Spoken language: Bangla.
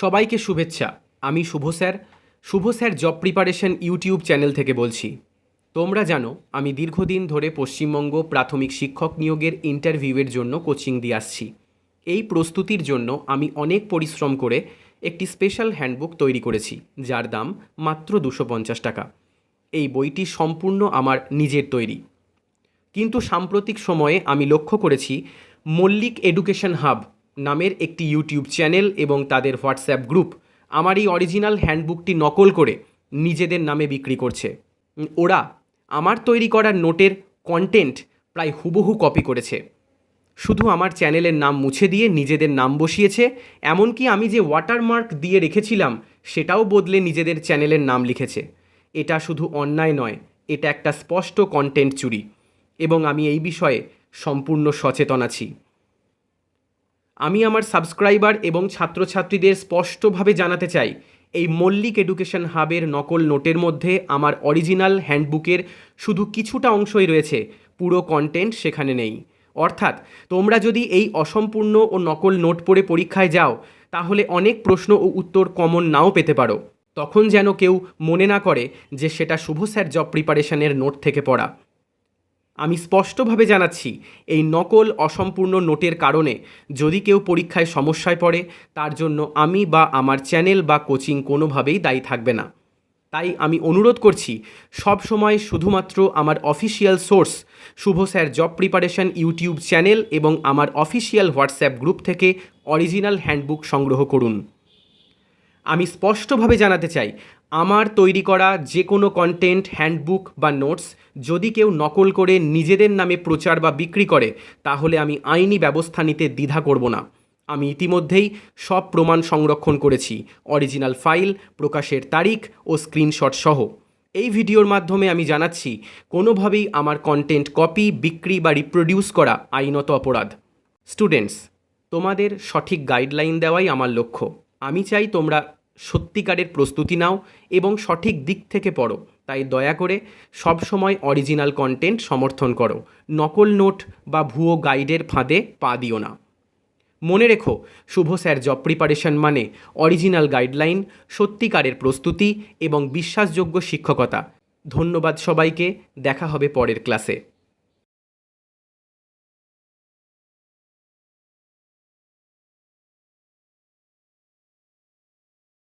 সবাইকে শুভেচ্ছা। আমি Shubho sir. Shubho sir job preparation YouTube channel থেকে বলছি। তোমরা জানো, আমি দীর্ঘদিন ধরে পশ্চিমবঙ্গ প্রাথমিক শিক্ষক নিয়োগের ইন্টারভিউয়ের জন্য কোচিং দিয়ে আসছি। এই প্রস্তুতির জন্য আমি অনেক পরিশ্রম করে একটি স্পেশাল হ্যান্ডবুক তৈরি করেছি, যার দাম মাত্র দুশো পঞ্চাশ টাকা। এই বইটি সম্পূর্ণ আমার নিজের তৈরি। কিন্তু সাম্প্রতিক সময়ে আমি লক্ষ্য করেছি, মল্লিক এডুকেশন হাব নামের একটি ইউটিউব চ্যানেল এবং তাদের হোয়াটসঅ্যাপ গ্রুপ আমার এই অরিজিনাল হ্যান্ডবুকটি নকল করে নিজেদের নামে বিক্রি করছে। ওরা আমার তৈরি করা নোটের কন্টেন্ট প্রায় হুবহু কপি করেছে। শুধু আমার চ্যানেলের নাম মুছে দিয়ে নিজেদের নাম বসিয়েছে, এমনকি আমি যে ওয়াটারমার্ক দিয়ে রেখেছিলাম, সেটাও বদলে নিজেদের চ্যানেলের নাম লিখেছে। এটা শুধু অন্যায় নয়, এটা একটা স্পষ্ট কন্টেন্ট চুরি। এবং আমি এই বিষয়ে সম্পূর্ণ সচেতন আছি। আমি আমার সাবস্ক্রাইবার এবং ছাত্রছাত্রীদের স্পষ্টভাবে জানাতে চাই, এই মল্লিক এডুকেশন হাবের নকল নোটের মধ্যে আমার অরিজিনাল হ্যান্ডবুকের শুধু কিছুটা অংশই রয়েছে, পুরো কন্টেন্ট সেখানে নেই। অর্থাৎ, তোমরা যদি এই অসম্পূর্ণ ও নকল নোট পড়ে পরীক্ষায় যাও, তাহলে অনেক প্রশ্ন ও উত্তর কমন নাও পেতে পারো। তখন যেন কেউ মনে না করে যে সেটা শুভ স্যার জব প্রিপারেশনের নোট থেকে পড়া। আমি স্পষ্টভাবে জানাচ্ছি, এই নকল অসম্পূর্ণ নোটের কারণে যদি কেউ পরীক্ষায় সমস্যায় পড়ে, তার জন্য আমি বা আমার চ্যানেল বা কোচিং কোনোভাবেই দায়ী থাকবে না। তাই আমি অনুরোধ করছি, সব সময় শুধুমাত্র আমার official source, Shubho sir job preparation YouTube channel এবং আমার অফিসিয়াল হোয়াটসঅ্যাপ গ্রুপ থেকে অরিজিনাল হ্যান্ডবুক সংগ্রহ করুন। আমি স্পষ্টভাবে জানাতে চাই, আমার তৈরি করা যে কোনো কন্টেন্ট হ্যান্ডবুক বা নোটস যদি কেউ নকল করে নিজেদের নামে প্রচার বা বিক্রি করে, তাহলে আমি আইনি ব্যবস্থা নিতে দ্বিধা করব না। আমি ইতিমধ্যেই সব প্রমাণ সংরক্ষণ করেছি অরিজিনাল ফাইল প্রকাশের তারিখ ও স্ক্রিনশট সহ। এই ভিডিওর মাধ্যমে আমি জানাচ্ছি, কোনোভাবেই আমার কন্টেন্ট কপি বিক্রি বা রিপ্রোডিউস করা আইনত অপরাধ। স্টুডেন্টস তোমাদের সঠিক গাইডলাইন দেওয়াই আমার লক্ষ্য। আমি চাই তোমরা সত্যিকারের প্রস্তুতি নাও এবং সঠিক দিক থেকে পড়ো। তাই দয়া করে সব সময় অরিজিনাল কন্টেন্ট সমর্থন করো। নকল নোট বা ভুয়ো গাইডের ফাঁদে পা দিও না। মনে রেখো, শুভ স্যার জব প্রিপারেশন মানে অরিজিনাল গাইডলাইন সত্যিকারের প্রস্তুতি এবং বিশ্বাসযোগ্য শিক্ষকতা। ধন্যবাদ সবাইকে, দেখা হবে পরের ক্লাসে